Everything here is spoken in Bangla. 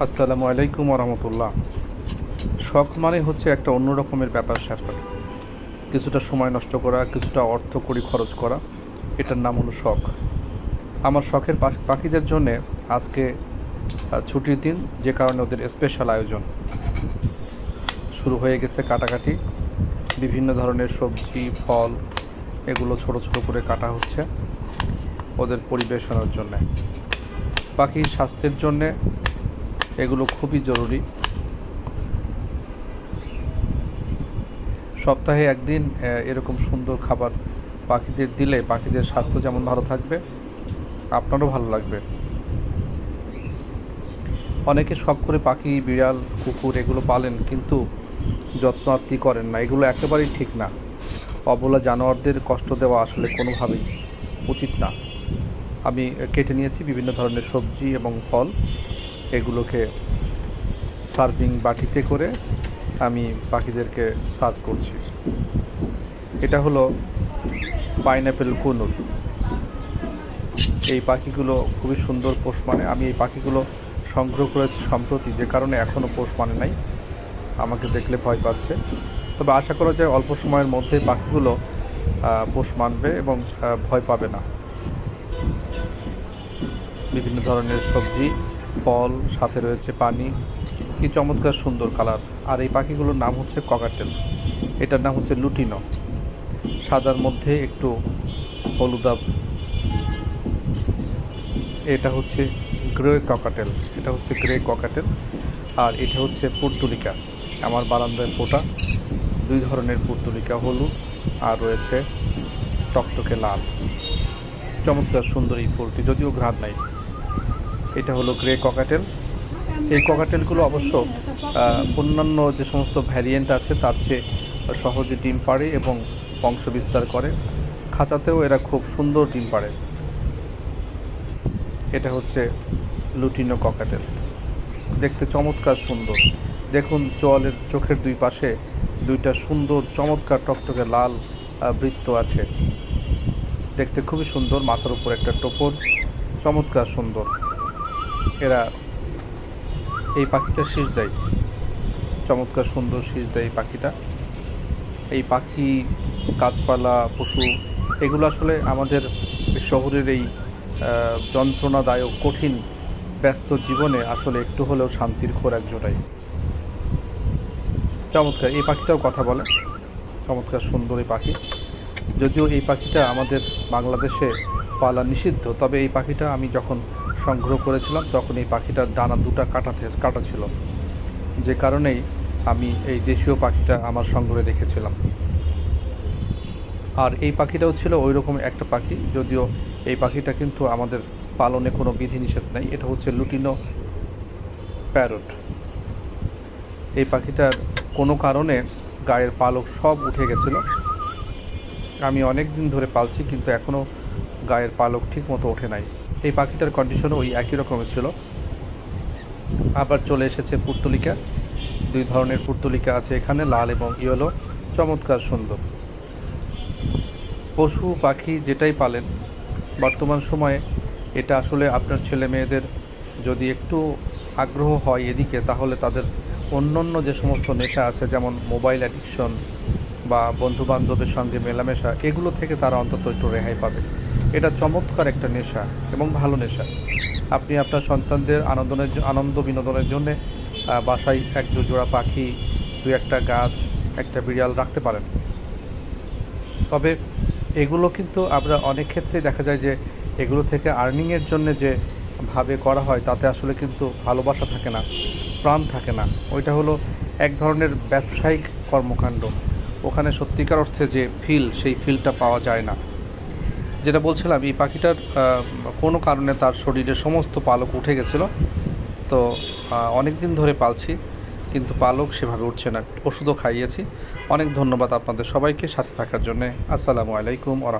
আসসালামু আলাইকুম রহমতুল্লাহ। শখ মানে হচ্ছে একটা অন্য রকমের ব্যাপার স্যাপার কিছুটা সময় নষ্ট করা, কিছুটা অর্থ করি খরচ করা, এটার নাম হলো শখ। আমার শখের পাখি- পাখিদের জন্যে আজকে ছুটির দিন, যে কারণে ওদের স্পেশাল আয়োজন। শুরু হয়ে গেছে কাটাকাটি। বিভিন্ন ধরনের সবজি, ফল, এগুলো ছোট ছোট করে কাটা হচ্ছে ওদের পরিবেশনের জন্যে। পাখির স্বাস্থ্যের জন্যে এগুলো খুবই জরুরি। সপ্তাহে একদিন এরকম সুন্দর খাবার পাখিদের দিলে, পাখিদের স্বাস্থ্য যেমন ভালো থাকবে, আপনারও ভালো লাগবে। অনেকে শখ করে পাখি, বিড়াল, কুকুর এগুলো পালেন, কিন্তু যত্ন আত্তি করেন না। এগুলো একেবারেই ঠিক না। অবলা জানোয়ারদের কষ্ট দেওয়া আসলে কোনোভাবেই উচিত না। আমি কেটে নিয়েছি বিভিন্ন ধরনের সবজি এবং ফল। এগুলোকে সার্ভিং বাটিতে করে আমি পাখিদেরকে সার্ভ করছি। এটা হলো পাইনঅ্যাপেল কুনুর। এই পাখিগুলো খুবই সুন্দর পোষ মানে। আমি এই পাখিগুলো সংগ্রহ করেছি সম্প্রতি, যে কারণে এখনও পোষ মানে নাই। আমাকে দেখলে ভয় পাচ্ছে। তবে আশা করা যায় অল্প সময়ের মধ্যে পাখিগুলো পোষ মানবে এবং ভয় পাবে না। বিভিন্ন ধরনের সবজি ফল, সাথে রয়েছে পানি। কি চমৎকার সুন্দর কালার। আর এই পাখিগুলোর নাম হচ্ছে ককাটেল। এটার নাম হচ্ছে লুটিনো। সাদার মধ্যে একটু হলুদাব এটা হচ্ছে গ্রে ককাটেল। এটা হচ্ছে গ্রে ককাটেল। আর এটা হচ্ছে পুর্তুলিকা। আমার বারান্দায় ফোটা। দুই ধরনের পুর্তুলিকা হলুদ আর রয়েছে টকটকে লাল। চমৎকার সুন্দর এই ফুলটি, যদিও ঘ্রাণ নাই। এটা হলো গ্রে ককাটেল এই ককাটেলগুলো অবশ্য অন্যান্য যে সমস্ত ভ্যারিয়েন্ট আছে, তার চেয়ে সহজে ডিম পাড়ে এবং বংশ বিস্তার করে। খাঁচাতেও এরা খুব সুন্দর ডিম পাড়ে। এটা হচ্ছে লুটিনো ককাটেল দেখতে চমৎকার সুন্দর। দেখুন চোয়ালের চোখের দুই পাশে দুইটা সুন্দর, চমৎকার টকটকে লাল বৃত্ত আছে। দেখতে খুবই সুন্দর, মাথার উপর একটা টোপর। চমৎকার সুন্দর। এরা এই পাখিটা শীষ দেয়। চমৎকার সুন্দর শীষ দেয় এই পাখিটা। এই পাখি, গাছপালা, পশু, এগুলো আসলে আমাদের শহরের এই যন্ত্রণাদায়ক, কঠিন, ব্যস্ত জীবনে আসলে একটু হলেও শান্তির খোরাক জোটায় চমৎকার, এই পাখিটাও কথা বলে। চমৎকার সুন্দর এই পাখি। যদিও এই পাখিটা আমাদের বাংলাদেশে পালা নিষিদ্ধ, তবে এই পাখিটা আমি যখন সংগ্রহ করেছিলাম, তখন এই পাখিটার ডানা দুটা কাটা থে- কাটা ছিল। যে কারণেই আমি এই দেশীয় পাখিটা আমার সংগ্রহে রেখেছিলাম। আর এই পাখিটাও ছিল ওই রকম একটা পাখি, যদিও এই পাখিটা কিন্তু আমাদের পালনে কোনো বিধিনিষেধ নেই। এটা হচ্ছে লুটিনো প্যারট। এই পাখিটার কোনো কারণে গায়ের পালক সব উঠে গেছিল। আমি অনেক দিন ধরে পালছি, কিন্তু এখনও গায়ের পালক ঠিক মতো ওঠে নাই। এই পাখিটার কন্ডিশনও ওই একই রকমের ছিল। আবার চলে এসেছে পুর্তলিকা। দুই ধরনের পুর্তলিকা আছে এখানে, লাল এবং ইয়েলো। চমৎকার সুন্দর। পশু, পাখি যেটাই পালেন, বর্তমান সময়ে এটা আসলে আপনার ছেলে মেয়েদের যদি একটু আগ্রহ হয় এদিকে, তাহলে তাদের অন্যান্য যে সমস্ত নেশা আছে, যেমন মোবাইল অ্যাডিকশন বা বন্ধু বান্ধবের সঙ্গে মেলামেশা, এগুলো থেকে তারা অন্তত একটু রেহাই পাবে। এটা চমৎকার একটা নেশা এবং ভালো নেশা। আপনি আপনার সন্তানদের আনন্দনের আনন্দ বিনোদনের জন্য বাসায় এক দু জোড়া পাখি, দু একটা গাছ, একটা বিড়াল রাখতে পারেন। তবে এগুলো কিন্তু আমরা অনেক ক্ষেত্রে দেখা যায় যে, এগুলো থেকে আর্নিংয়ের জন্য যে ভাবে করা হয়, তাতে আসলে কিন্তু ভালোবাসা থাকে না, প্রাণ থাকে না। ওইটা হলো এক ধরনের ব্যবসায়িক কর্মকাণ্ড। ওখানে সত্যিকার অর্থে যে ফিল সেই ফিলটা পাওয়া যায় না। যেটা বলছিলাম, এই পাখিটার কোনো কারণে তার শরীরে সমস্ত পালক উঠে গেছিল। তো অনেক দিন ধরে পালছি, কিন্তু পালক সেভাবে উঠছে না। ওষুধও খাইয়েছি। অনেক ধন্যবাদ আপনাদের সবাইকে সাথে থাকার জন্যে। আসসালামু আলাইকুম আ